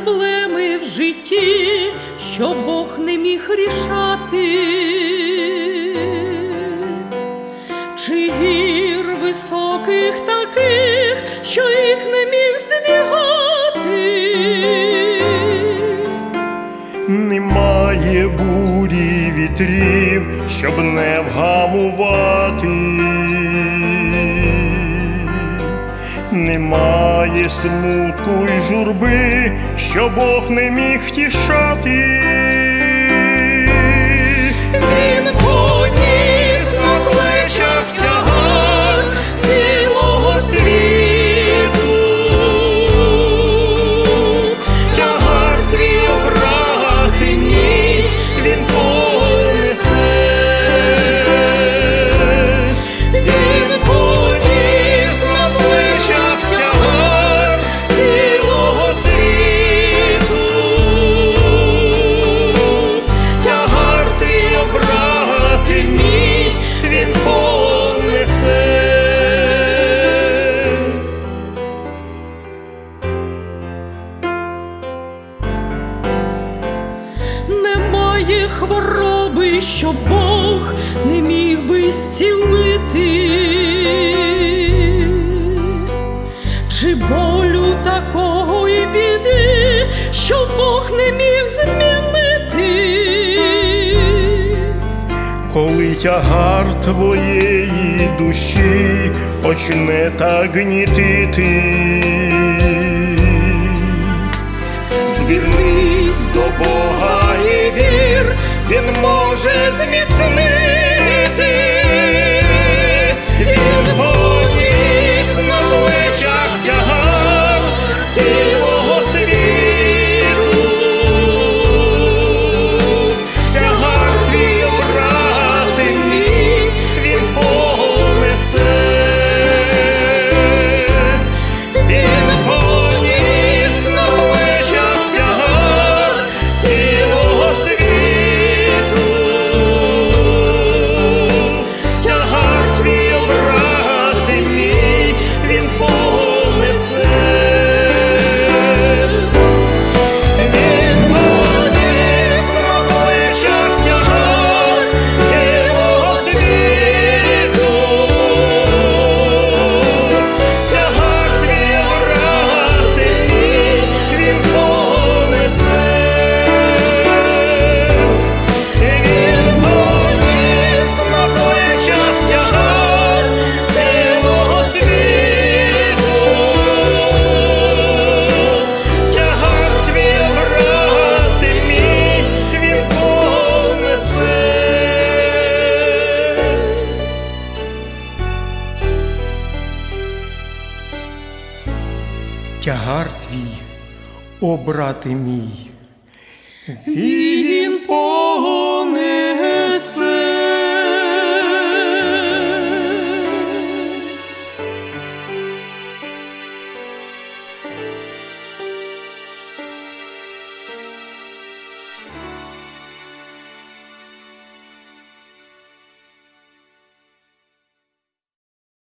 проблеми в житті, що Бог не міг рішати, чи гір високих таких, що їх не міг здвігати. Немає бурі вітрів, щоб не вгамувати. Немає смутку й журби, що Бог не міг втішати. Немає хвороби, що Бог не міг би зцілити, чи болю такого і біди, що Бог не міг змінити. Коли тягар твоєї душі почне так гнітити, Звернись до Бога Він може зміцнити. Тягар твій, о брате мій, Він понесе.